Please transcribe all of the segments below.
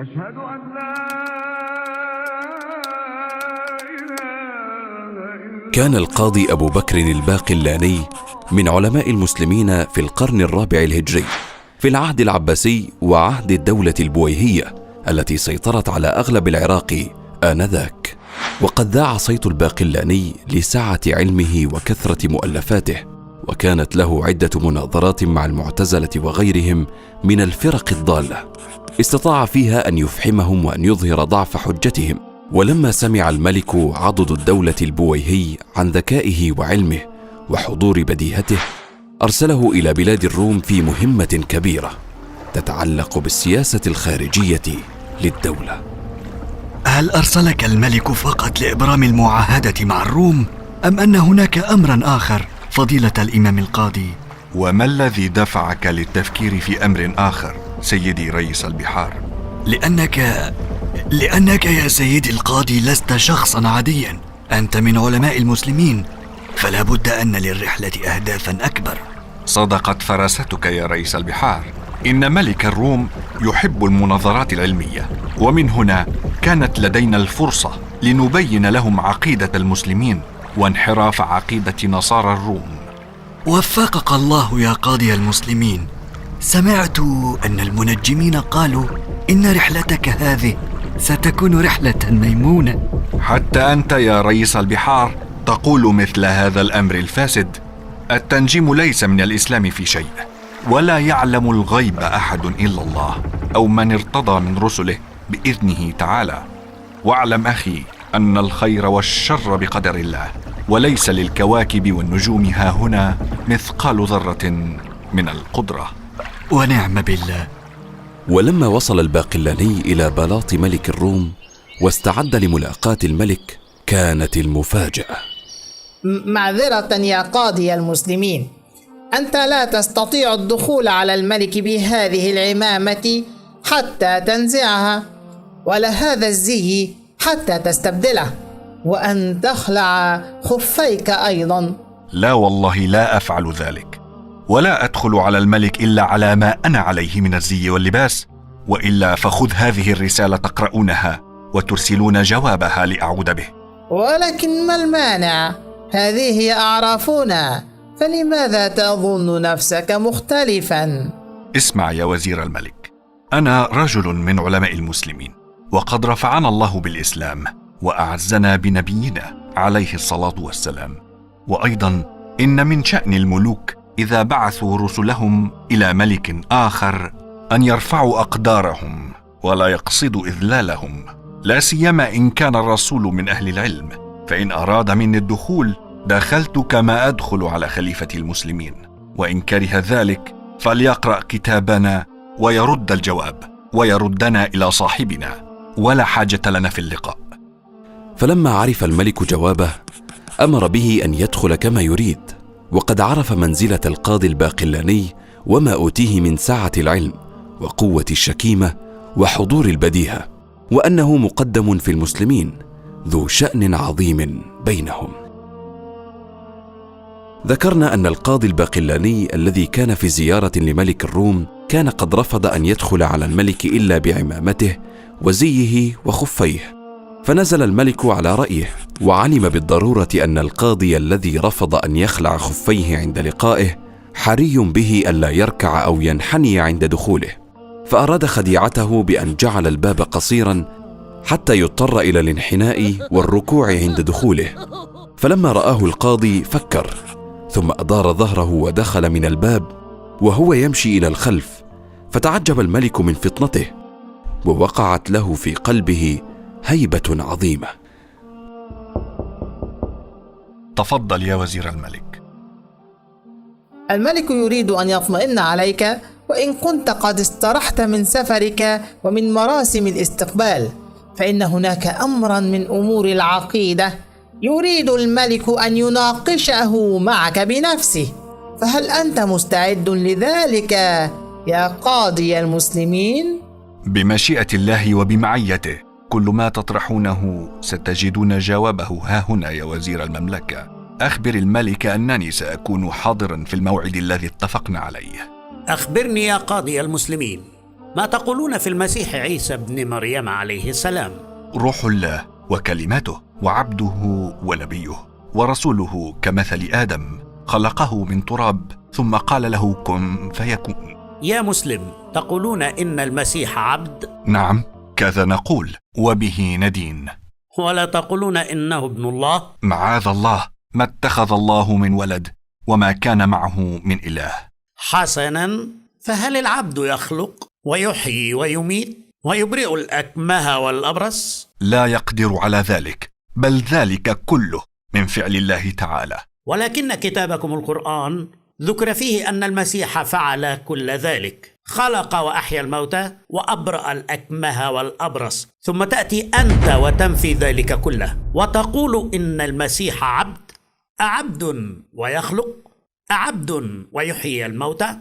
أشهد أن لا إله كان القاضي أبو بكر الباقلاني من علماء المسلمين في القرن الرابع الهجري في العهد العباسي وعهد الدولة البويهية التي سيطرت على أغلب العراق آنذاك. وقد ذاع صيت الباقلاني لسعة علمه وكثرة مؤلفاته. وكانت له عدة مناظرات مع المعتزلة وغيرهم من الفرق الضالة. استطاع فيها أن يفحمهم وأن يظهر ضعف حجتهم. ولما سمع الملك عضد الدولة البويهي عن ذكائه وعلمه وحضور بديهته أرسله إلى بلاد الروم في مهمة كبيرة تتعلق بالسياسة الخارجية للدولة. هل أرسلك الملك فقط لإبرام المعاهدة مع الروم أم أن هناك أمرا آخر؟ فضيلة الإمام القاضي؟ وما الذي دفعك للتفكير في أمر آخر سيدي رئيس البحار؟ لأنك لأنك يا سيدي القاضي لست شخصا عاديا. أنت من علماء المسلمين فلا بد أن للرحلة أهدافا أكبر. صدقت فراستك يا رئيس البحار. إن ملك الروم يحب المناظرات العلمية ومن هنا كانت لدينا الفرصة لنبين لهم عقيدة المسلمين. وانحراف عقيدة نصارى الروم. وفقك الله يا قاضي المسلمين. سمعت أن المنجمين قالوا إن رحلتك هذه ستكون رحلة ميمونة. حتى أنت يا رئيس البحار تقول مثل هذا الأمر الفاسد التنجيم ليس من الإسلام في شيء ولا يعلم الغيب أحد إلا الله أو من ارتضى من رسله بإذنه تعالى. واعلم أخي أن الخير والشر بقدر الله. وليس للكواكب والنجوم ها هنا مثقال ذرة من القدرة. ونعم بالله. ولما وصل الباقلاني إلى بلاط ملك الروم واستعد لملاقاة الملك كانت المفاجأة. م- معذرة يا قاضي المسلمين. أنت لا تستطيع الدخول على الملك بهذه العمامة حتى تنزعها ولا هذا الزي حتى تستبدله. وأن تخلع خفيك أيضا. لا والله لا أفعل ذلك. ولا أدخل على الملك إلا على ما أنا عليه من الزي واللباس. وإلا فخذ هذه الرسالة تقرؤونها وترسلون جوابها لأعود به. ولكن ما المانع؟ هذه هي أعرافنا. فلماذا تظن نفسك مختلفا؟ اسمع يا وزير الملك. أنا رجل من علماء المسلمين وقد رفعنا الله بالإسلام. وأعزنا بنبينا عليه الصلاة والسلام. وأيضا إن من شأن الملوك إذا بعثوا رسلهم إلى ملك آخر أن يرفعوا أقدارهم ولا يقصدوا إذلالهم. لا سيما إن كان الرسول من أهل العلم فإن أراد مني الدخول دخلت كما أدخل على خليفة المسلمين. وإن كره ذلك فليقرأ كتابنا ويرد الجواب ويردنا إلى صاحبنا. ولا حاجة لنا في اللقاء. فلما عرف الملك جوابه أمر به أن يدخل كما يريد وقد عرف منزلة القاضي الباقلاني وما أوتيه من سعه العلم وقوة الشكيمة وحضور البديهة وأنه مقدم في المسلمين ذو شأن عظيم بينهم. ذكرنا أن القاضي الباقلاني الذي كان في زيارة لملك الروم كان قد رفض أن يدخل على الملك إلا بعمامته وزيه وخفيه. فنزل الملك على رأيه وعلم بالضرورة أن القاضي الذي رفض أن يخلع خفيه عند لقائه حري به الا يركع أو ينحني عند دخوله. فأراد خديعته بأن جعل الباب قصيرا حتى يضطر إلى الانحناء والركوع عند دخوله. فلما رآه القاضي فكر ثم ادار ظهره ودخل من الباب وهو يمشي إلى الخلف فتعجب الملك من فطنته ووقعت له في قلبه هيبة عظيمة. تفضل يا وزير الملك. الملك يريد أن يطمئن عليك وإن كنت قد استرحت من سفرك ومن مراسم الاستقبال فإن هناك أمرا من أمور العقيدة يريد الملك أن يناقشه معك بنفسه. فهل أنت مستعد لذلك يا قاضي المسلمين؟ بمشيئة الله وبمعيته. كل ما تطرحونه ستجدون جوابه. ها هنا يا وزير المملكة. أخبر الملك أنني سأكون حاضرا في الموعد الذي اتفقنا عليه. أخبرني يا قاضي المسلمين ما تقولون في المسيح عيسى ابن مريم عليه السلام؟ روح الله وكلمته وعبده ونبيه ورسوله كمثل آدم خلقه من تراب ثم قال له كن فيكون. يا مسلم تقولون إن المسيح عبد؟ نعم. كذا نقول وبه ندين. ولا تقولون إنه ابن الله؟ معاذ الله ما اتخذ الله من ولد وما كان معه من إله. حسنا فهل العبد يخلق ويحيي ويميت ويبرئ الأكمه والأبرص؟ لا يقدر على ذلك بل ذلك كله من فعل الله تعالى. ولكن كتابكم القرآن ذكر فيه أن المسيح فعل كل ذلك. خلق وأحيا الموتى وأبرأ الأكمه والأبرص. ثم تأتي أنت وتنفي ذلك كله. وتقول إن المسيح عبد. أعبد ويخلق. أعبد ويحيي الموتى.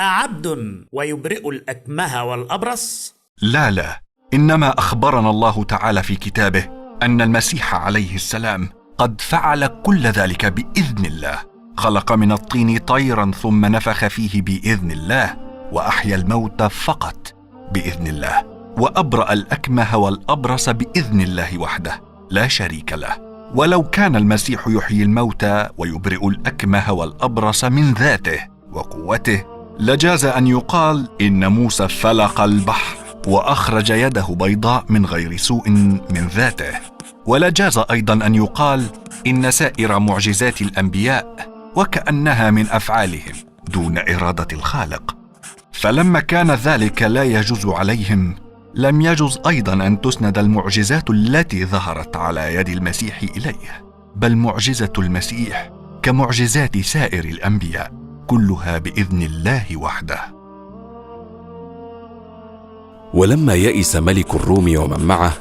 أعبد ويبرئ الأكمه والأبرص. لا لا. إنما أخبرنا الله تعالى في كتابه أن المسيح عليه السلام قد فعل كل ذلك بإذن الله. خلق من الطين طيرا ثم نفخ فيه بإذن الله. وأحيا الموت فقط بإذن الله. وأبرأ الأكمه والأبرص بإذن الله وحده. لا شريك له. ولو كان المسيح يحيي الموتى ويبرئ الأكمه والأبرص من ذاته وقوته لجاز أن يقال إن موسى فلق البحر وأخرج يده بيضاء من غير سوء من ذاته. ولجاز أيضا أن يقال إن سائر معجزات الأنبياء وكأنها من أفعالهم دون إرادة الخالق. فلما كان ذلك لا يجوز عليهم لم يجوز أيضا أن تسند المعجزات التي ظهرت على يد المسيح إليه بل معجزة المسيح كمعجزات سائر الأنبياء كلها بإذن الله وحده. ولما يئس ملك الروم ومن معه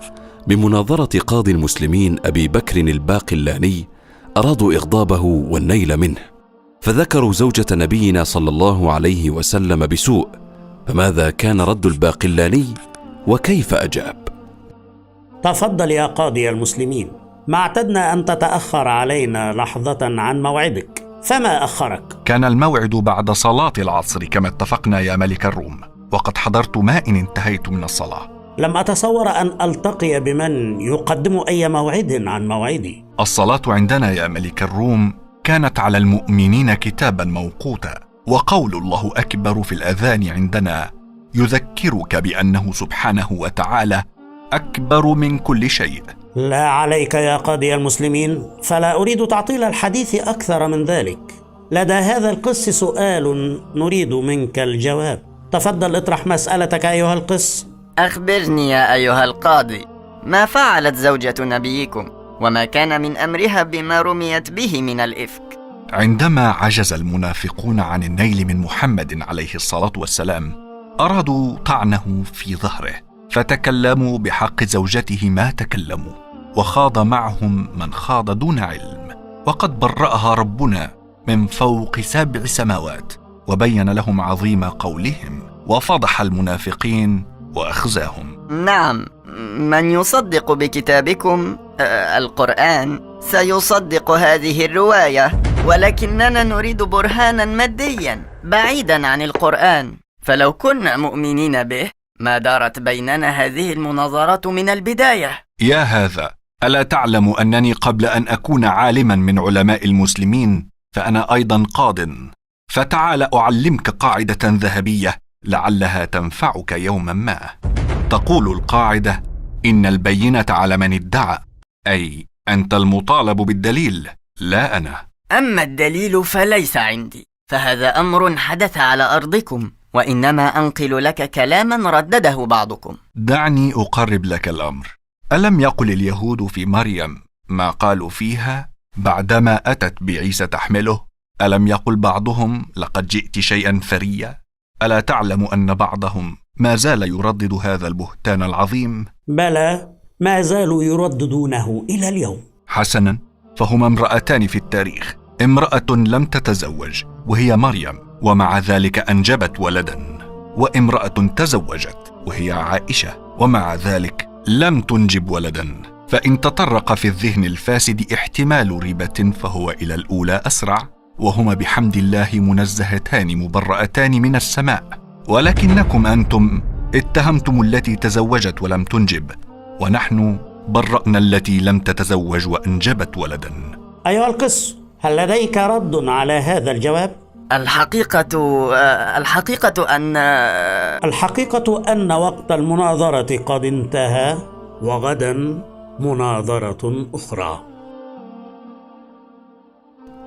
بمناظرة قاضي المسلمين أبي بكر الباقلاني أرادوا إغضابه والنيل منه. فذكروا زوجة نبينا صلى الله عليه وسلم بسوء فماذا كان رد الباقلاني؟ وكيف أجاب؟ تفضل يا قاضي المسلمين ما اعتدنا أن تتأخر علينا لحظة عن موعدك فما أخرك؟ كان الموعد بعد صلاة العصر كما اتفقنا يا ملك الروم وقد حضرت ما إن انتهيت من الصلاة. لم أتصور أن ألتقي بمن يقدم أي موعد عن موعدي الصلاة عندنا يا ملك الروم كانت على المؤمنين كتابا موقوتا وقول الله أكبر في الأذان عندنا يذكرك بأنه سبحانه وتعالى أكبر من كل شيء. لا عليك يا قاضي المسلمين فلا أريد تعطيل الحديث أكثر من ذلك. لدى هذا القس سؤال نريد منك الجواب. تفضل اطرح مسألتك أيها القس. أخبرني يا أيها القاضي ما فعلت زوجة نبيكم؟ وما كان من أمرها بما رميت به من الإفك. عندما عجز المنافقون عن النيل من محمد عليه الصلاة والسلام أرادوا طعنه في ظهره فتكلموا بحق زوجته ما تكلموا وخاض معهم من خاض دون علم وقد برأها ربنا من فوق سبع سماوات وبين لهم عظيم قولهم وفضح المنافقين وأخزاهم. نعم من يصدق بكتابكم القرآن سيصدق هذه الرواية ولكننا نريد برهانا ماديا بعيدا عن القرآن. فلو كنا مؤمنين به ما دارت بيننا هذه المناظرات من البداية. يا هذا ألا تعلم أنني قبل أن أكون عالما من علماء المسلمين فأنا أيضا قاض. فتعال أعلمك قاعدة ذهبية لعلها تنفعك يوما ما. تقول القاعدة إن البينة على من ادعى. أي أنت المطالب بالدليل لا أنا. أما الدليل فليس عندي فهذا أمر حدث على أرضكم وإنما أنقل لك كلاما ردده بعضكم. دعني أقرب لك الأمر. ألم يقل اليهود في مريم ما قالوا فيها بعدما أتت بعيسى تحمله؟ ألم يقل بعضهم لقد جئت شيئا فريا؟ ألا تعلم أن بعضهم ما زال يردد هذا البهتان العظيم؟ بلى ما زالوا يرددونه إلى اليوم. حسنا فهما امرأتان في التاريخ. امرأة لم تتزوج وهي مريم ومع ذلك أنجبت ولدا. وامرأة تزوجت وهي عائشة ومع ذلك لم تنجب ولدا. فإن تطرق في الذهن الفاسد احتمال ريبة فهو إلى الأولى أسرع. وهما بحمد الله منزهتان مبرأتان من السماء. ولكنكم أنتم اتهمتم التي تزوجت ولم تنجب. ونحن برأنا التي لم تتزوج وأنجبت ولدا أيها القس هل لديك رد على هذا الجواب؟ الحقيقة آه، الحقيقة أن آه، الحقيقة أن وقت المناظرة قد انتهى وغدا مناظرة أخرى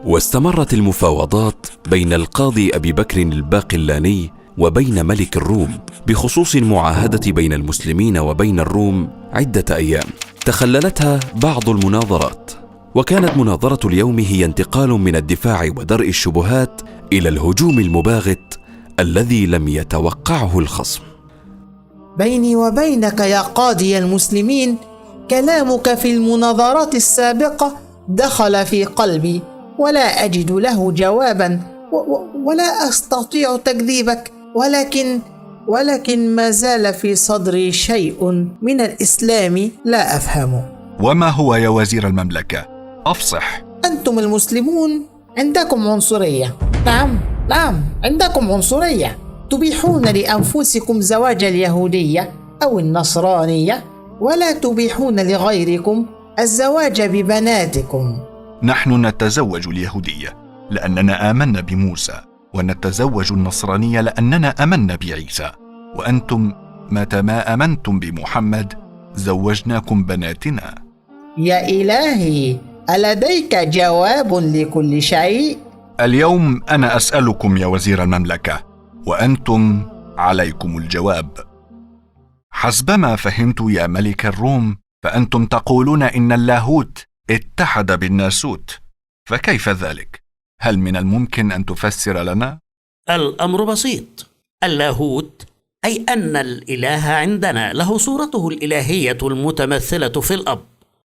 واستمرت المفاوضات بين القاضي أبي بكر الباقلاني وبين ملك الروم بخصوص المعاهدة بين المسلمين وبين الروم عدة أيام. تخللتها بعض المناظرات وكانت مناظرة اليوم هي انتقال من الدفاع ودرء الشبهات إلى الهجوم المباغت الذي لم يتوقعه الخصم. بيني وبينك يا قاضي المسلمين كلامك في المناظرات السابقة دخل في قلبي ولا أجد له جوابا ولا أستطيع تكذيبك. ولكن ولكن ما زال في صدري شيء من الإسلام لا أفهمه وما هو يا وزير المملكة؟ أفصح. أنتم المسلمون عندكم عنصرية. نعم نعم عندكم عنصرية. تبيحون لأنفسكم زواج اليهودية أو النصرانية ولا تبيحون لغيركم الزواج ببناتكم. نحن نتزوج اليهودية لأننا آمنا بموسى. ونتزوج النصرانية لأننا آمنا بعيسى وأنتم متى ما آمنتم بمحمد زوجناكم بناتنا يا إلهي ألديك جواب لكل شيء؟ اليوم أنا أسألكم يا وزير المملكة وأنتم عليكم الجواب حسبما فهمت يا ملك الروم فأنتم تقولون إن اللاهوت اتحد بالناسوت فكيف ذلك؟ هل من الممكن أن تفسر لنا؟ الأمر بسيط اللاهوت أي أن الإله عندنا له صورته الإلهية المتمثلة في الأب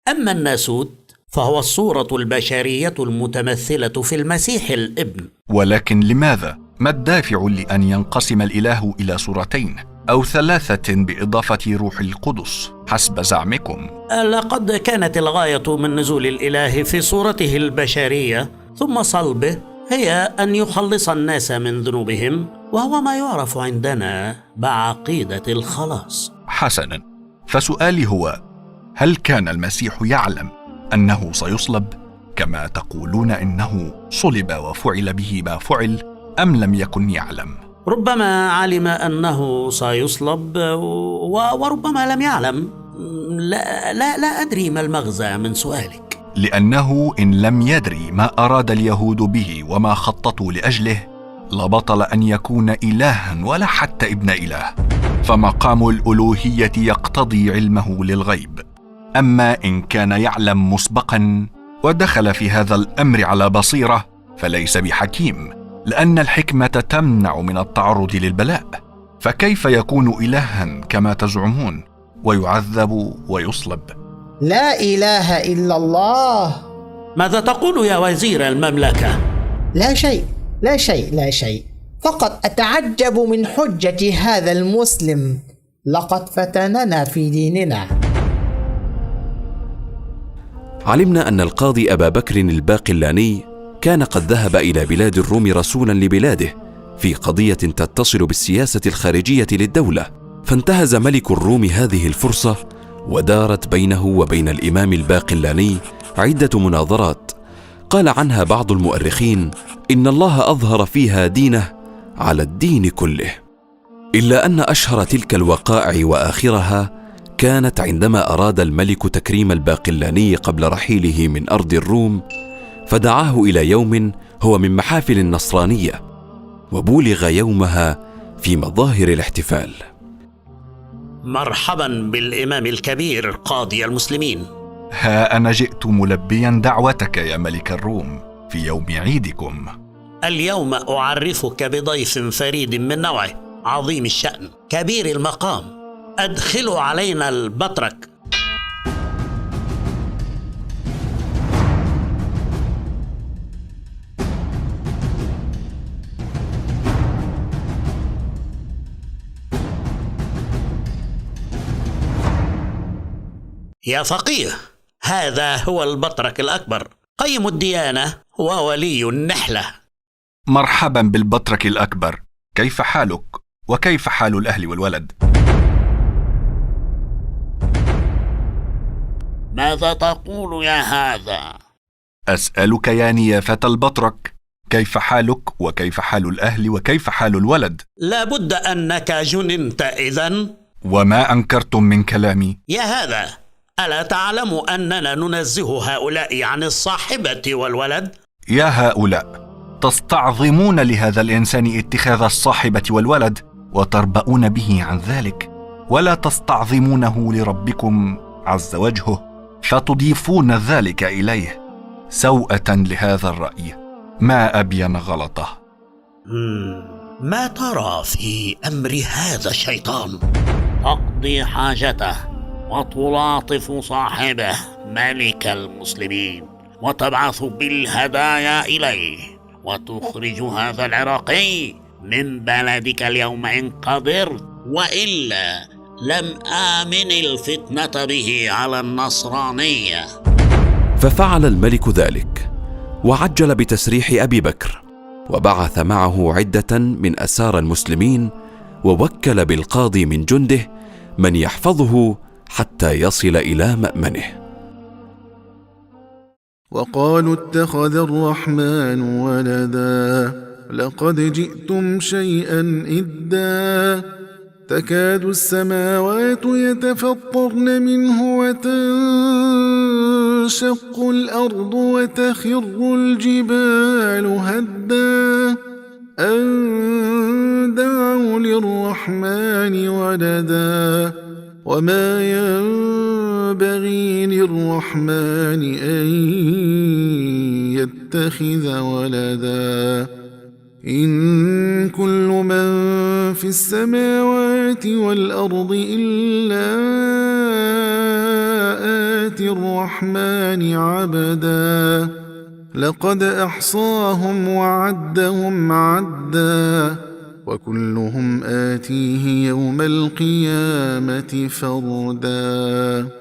أما الناسوت فهو الصورة البشرية المتمثلة في المسيح الابن ولكن لماذا؟ ما الدافع لأن ينقسم الإله إلى صورتين أو ثلاثة بإضافة روح القدس حسب زعمكم؟ لقد كانت الغاية من نزول الإله في صورته البشرية ثم صلبه هي أن يخلص الناس من ذنوبهم وهو ما يعرف عندنا بعقيدة الخلاص. حسنا فسؤالي هو هل كان المسيح يعلم أنه سيصلب كما تقولون إنه صلب وفعل به ما فعل أم لم يكن يعلم؟ ربما علم أنه سيصلب وربما لم يعلم. لا, لا, لا أدري ما المغزى من سؤالك. لأنه إن لم يدري ما أراد اليهود به وما خططوا لأجله لبطل أن يكون الها ولا حتى ابن إله. فمقام الألوهية يقتضي علمه للغيب. أما إن كان يعلم مسبقا ودخل في هذا الأمر على بصيرة فليس بحكيم لأن الحكمة تمنع من التعرض للبلاء. فكيف يكون الها كما تزعمون؟ ويعذب ويصلب. لا إله إلا الله. ماذا تقول يا وزير المملكة؟ لا شيء لا شيء لا شيء. فقط أتعجب من حجة هذا المسلم. لقد فتننا في ديننا. علمنا أن القاضي أبا بكر الباقلاني كان قد ذهب إلى بلاد الروم رسولا لبلاده في قضية تتصل بالسياسة الخارجية للدولة. فانتهز ملك الروم هذه الفرصة ودارت بينه وبين الإمام الباقلاني عدة مناظرات. قال عنها بعض المؤرخين إن الله أظهر فيها دينه على الدين كله. إلا أن أشهر تلك الوقائع وآخرها كانت عندما أراد الملك تكريم الباقلاني قبل رحيله من أرض الروم فدعاه إلى يوم هو من محافل النصرانية وبولغ يومها في مظاهر الاحتفال. مرحبا بالإمام الكبير قاضي المسلمين. ها أنا جئت ملبيا دعوتك يا ملك الروم في يوم عيدكم. اليوم أعرفك بضيف فريد من نوعه عظيم الشأن كبير المقام. أدخلوا علينا البطرك. يا فقيه هذا هو البطرك الأكبر قيم الديانة وولي النحلة مرحبا بالبطرك الأكبر كيف حالك؟ وكيف حال الأهل والولد؟ ماذا تقول يا هذا؟ أسألك يا نيافة البطرك كيف حالك وكيف حال الأهل وكيف حال الولد؟ لابد أنك جننت إذا وما أنكرتم من كلامي يا هذا ألا تعلم أننا ننزه هؤلاء عن الصاحبة والولد؟ يا هؤلاء تستعظمون لهذا الإنسان اتخاذ الصاحبة والولد وتربؤون به عن ذلك. ولا تستعظمونه لربكم عز وجهه فتضيفون ذلك إليه سوءة لهذا الرأي. ما أبين غلطه. ما ترى في أمر هذا الشيطان؟ تقضي حاجته. وتلاطف صاحبه ملك المسلمين وتبعث بالهدايا إليه وتخرج هذا العراقي من بلدك اليوم إن قدرت وإلا لم آمن الفتنة به على النصرانية. ففعل الملك ذلك وعجل بتسريح أبي بكر وبعث معه عدة من أسار المسلمين ووكل بالقاضي من جنده من يحفظه حتى يصل إلى مأمنه. وقالوا اتخذ الرحمن ولدا. لقد جئتم شيئا إدا. تكاد السماوات يتفطرن منه وتنشق الأرض وتخر الجبال هدا. أن دعوا للرحمن ولدا. وما ينبغي للرحمن أن يتخذ ولدا إن كل من في السماوات والأرض إلا آتي الرحمن عبدا لقد أحصاهم وعدهم عدا وكلهم آتيه يوم القيامة فردا.